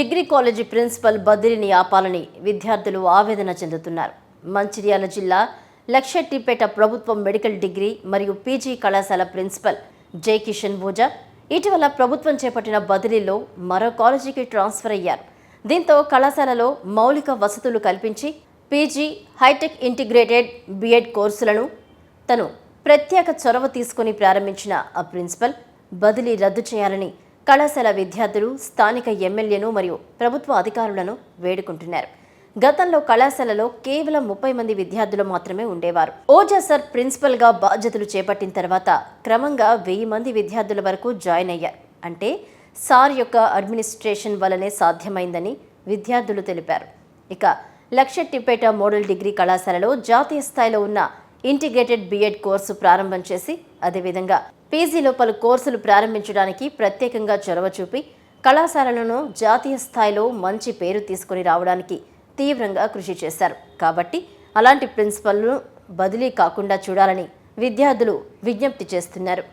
Degree college principal బదిలీని ఆపాలని విద్యార్థులు ఆవేదన చెందుతున్నారు. మంచిర్యాల జిల్లా లక్షెట్టిపేట ప్రభుత్వ మెడికల్ డిగ్రీ మరియు పీజీ కళాశాల ప్రిన్సిపల్ జై కిషన్ భూజా ఇటీవల ప్రభుత్వం చేపట్టిన బదిలీలో మరో కాలేజీకి ట్రాన్స్ఫర్ అయ్యారు. దీంతో కళాశాలలో మౌలిక వసతులు కల్పించి పీజీ హైటెక్ ఇంటిగ్రేటెడ్ బిఎడ్ కోర్సులను తను ప్రత్యేక చొరవ తీసుకుని ప్రారంభించిన ఆ ప్రిన్సిపల్ బదిలీ రద్దు చేయాలని కళాశాల విద్యార్థులు స్థానిక ఎమ్మెల్యేను మరియు ప్రభుత్వ అధికారులను వేడుకుంటున్నారు. గతంలో కళాశాలలో కేవలం ముప్పై మంది విద్యార్థులు మాత్రమే ఉండేవారు. ఓజా సార్ ప్రిన్సిపల్గా బాధ్యతలు చేపట్టిన తర్వాత క్రమంగా వెయ్యి మంది విద్యార్థుల వరకు జాయిన్ అయ్యారు. అంటే సార్ యొక్క అడ్మినిస్ట్రేషన్ వల్లనే సాధ్యమైందని విద్యార్థులు తెలిపారు. ఇక లక్షెట్టిపేట మోడల్ డిగ్రీ కళాశాలలో జాతీయ స్థాయిలో ఉన్న ఇంటిగ్రేటెడ్ బిఎడ్ కోర్సు ప్రారంభం చేసి అదేవిధంగా పీజీలో పలు కోర్సులు ప్రారంభించడానికి ప్రత్యేకంగా చొరవ చూపి కళాశాలలను జాతీయ స్థాయిలో మంచి పేరు తీసుకుని రావడానికి తీవ్రంగా కృషి చేశారు. కాబట్టి అలాంటి ప్రిన్సిపల్ను బదిలీ కాకుండా చూడాలని విద్యార్థులు విజ్ఞప్తి చేస్తున్నారు.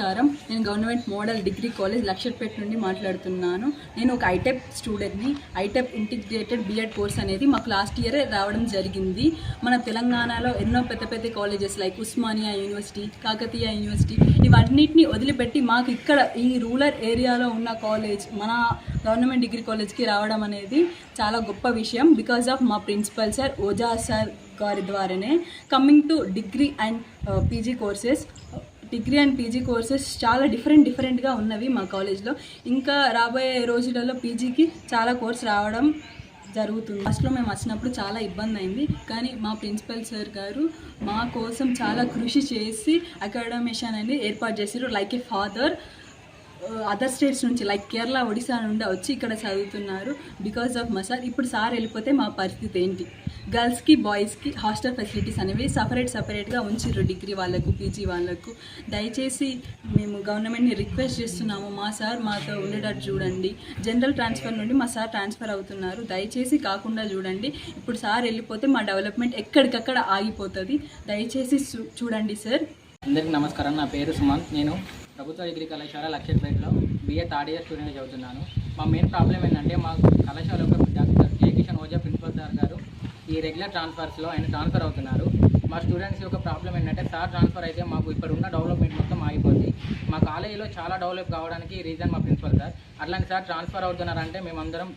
నమస్కారం. నేను government model degree college Luxettipet నుండి మాట్లాడుతున్నాను. నేను ఒక ఐటెప్ స్టూడెంట్ని. ఐటెప్ ఇంటిగ్రేటెడ్ బిఎడ్ కోర్స్ అనేది మాకు లాస్ట్ ఇయర్ రావడం జరిగింది. మన తెలంగాణలో ఎన్నో పెద్ద పెద్ద colleges like Osmania university Kakatiya university ఇవన్నిటిని వదిలిపెట్టి మాకు ఇక్కడ ఈ రూరల్ ఏరియాలో ఉన్న కాలేజ్ మన గవర్నమెంట్ డిగ్రీ కాలేజ్కి రావడం అనేది చాలా గొప్ప విషయం. బికాజ్ ఆఫ్ మా ప్రిన్సిపల్ సార్ ఓజా సార్ గారి ద్వారానే. Coming to degree and PG courses. Degree and PG courses చాలా డిఫరెంట్ డిఫరెంట్గా ఉన్నవి మా కాలేజ్లో. ఇంకా రాబోయే రోజులలో పీజీకి చాలా కోర్స్ రావడం జరుగుతుంది. ఫస్ట్లో మేము వచ్చినప్పుడు చాలా ఇబ్బంది అయింది కానీ మా ప్రిన్సిపల్ సార్ గారు మా కోసం చాలా కృషి చేసి అకాడమిషన్ అనేది ఏర్పాటు చేశారు like a father Uh, other states నుంచి లైక్ కేరళ ఒడిశా నుండి వచ్చి ఇక్కడ చదువుతున్నారు బికాస్ ఆఫ్ మా సార్ ఇప్పుడు సార్ వెళ్ళిపోతే మా పరిస్థితి ఏంటి? గర్ల్స్కి బాయ్స్కి హాస్టల్ ఫెసిలిటీస్ అనేవి సపరేట్ సపరేట్గా ఉంచిర్రు డిగ్రీ వాళ్ళకు పీజీ వాళ్ళకు. దయచేసి మేము గవర్నమెంట్ని రిక్వెస్ట్ చేస్తున్నాము. మా సార్ మాతో ఉండేటట్టు చూడండి. జనరల్ ట్రాన్స్ఫర్ నుండి మా సార్ ట్రాన్స్ఫర్ అవుతున్నారు. దయచేసి కాకుండా చూడండి. ఇప్పుడు సార్ వెళ్ళిపోతే మా డెవలప్మెంట్ ఎక్కడికక్కడ ఆగిపోతుంది. దయచేసి చూ- చూడండి సార్. అందరికీ నమస్కారం. నా పేరు సుమంత్. నేను ప్రభుత్వ డిగ్రీ కళాశాల లక్ష్యపేటలో బిఏ థర్డ్ ఇయర్ స్టూడెంట్ చదువుతున్నాను. మా మెయిన్ ప్రాబ్లం ఏంటంటే మా కళాశాల యొక్క doctor K. Kishan Ojha principal sir గారు ఈ రెగ్యులర్ ట్రాన్స్ఫర్స్లో ఆయన ట్రాన్స్ఫర్ అవుతున్నారు. మా స్టూడెంట్స్ యొక్క ప్రాబ్లం ఏంటంటే సార్ ట్రాన్స్ఫర్ అయితే మాకు ఇప్పుడు ఉన్న డెవలప్మెంట్ మొత్తం ఆగిపోద్ది. మా కాలేజీలో చాలా డెవలప్ కావడానికి రీజన్ మా ప్రిన్సిపల్ సార్. అట్లాంటి సార్ ట్రాన్స్ఫర్ అవుతున్నారంటే మేమందరం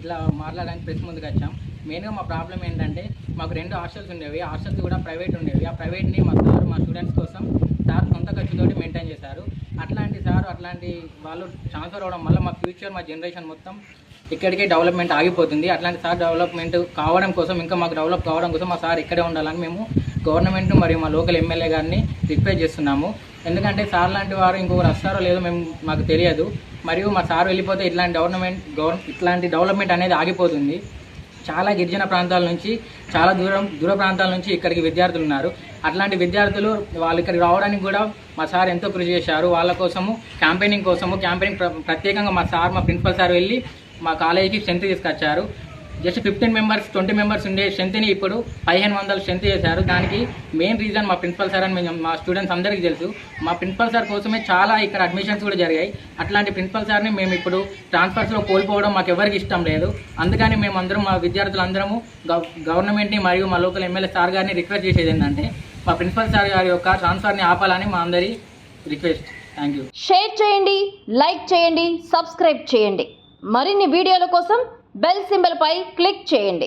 ఇట్లా మాట్లాడడానికి ప్రెస్ ముందుకు వచ్చాం. మెయిన్గా మా ప్రాబ్లం ఏంటంటే మాకు రెండు హాస్టల్స్ ఉండేవి. హాస్టల్స్ కూడా ప్రైవేట్ ఉండేవి. ఆ ప్రైవేట్ని మా సార్ మా స్టూడెంట్స్ కోసం సార్ సొంత ఖర్చుతోటి మెయింటైన్ చేశారు అట్లాంటి వాళ్ళు ట్రాన్స్ఫర్ అవ్వడం వల్ల మా ఫ్యూచర్ మా జనరేషన్ మొత్తం ఇక్కడికే డెవలప్మెంట్ ఆగిపోతుంది. అట్లాంటి సార్ డెవలప్మెంట్ కావడం కోసం ఇంకా మాకు డెవలప్ కావడం కోసం మా సార్ ఇక్కడే ఉండాలని మేము గవర్నమెంట్ మరియు మా లోకల్ ఎమ్మెల్యే గారిని రిక్వెస్ట్ చేస్తున్నాము. ఎందుకంటే సార్ లాంటి వారు ఇంకొకరు వస్తారో లేదో మేము మాకు తెలియదు. మరియు మా సార్ వెళ్ళిపోతే ఇట్లాంటి డెవలప్మెంట్ గవర్ ఇట్లాంటి డెవలప్మెంట్ అనేది ఆగిపోతుంది. చాలా గిరిజన ప్రాంతాల నుంచి చాలా దూరం దూర ప్రాంతాల నుంచి ఇక్కడికి విద్యార్థులు ఉన్నారు. అట్లాంటి విద్యార్థులు వాళ్ళు ఇక్కడికి రావడానికి కూడా మా సార్ ఎంతో కృషి చేశారు. వాళ్ళ కోసము క్యాంపెయినింగ్ కోసము క్యాంపెయినింగ్ ప్ర- ప్రత్యేకంగా మా సార్ మా ప్రిన్సిపల్ సార్ వెళ్ళి మా కాలేజీకి స్ట్రెంత్ తీసుకొచ్చారు. Just fifteen members twenty members ఉండే స్ట్రెంత్ని ఇప్పుడు పదిహేను వందలు స్ట్రెంత్ చేశారు. దానికి మెయిన్ రీజన్ మా ప్రిన్సిపల్ సార్ అని మేము మా స్టూడెంట్స్ అందరికీ తెలుసు. మా ప్రిన్సిపల్ సార్ కోసమే చాలా ఇక్కడ అడ్మిషన్స్ కూడా జరిగాయి. అట్లాంటి ప్రిన్సిపల్ సార్ని మేము ఇప్పుడు ట్రాన్స్ఫర్స్లో కోల్పోవడం మాకు ఎవరికి ఇష్టం లేదు. అందుకని మేము అందరం మా విద్యార్థులందరము గవర్నమెంట్ని మరియు మా లోకల్ ఎమ్మెల్యే సార్ గారిని రిక్వెస్ట్ చేసేది ఏంటంటే మా ప్రిన్సిపల్ సార్ గారి యొక్క ట్రాన్స్ఫర్ని ఆపాలని మా అందరి రిక్వెస్ట్ థ్యాంక్ యూ షేర్ చేయండి లైక్ చేయండి సబ్స్క్రైబ్ చేయండి. మరిన్ని వీడియోల కోసం బెల్ సింబల్పై క్లిక్ చేయండి.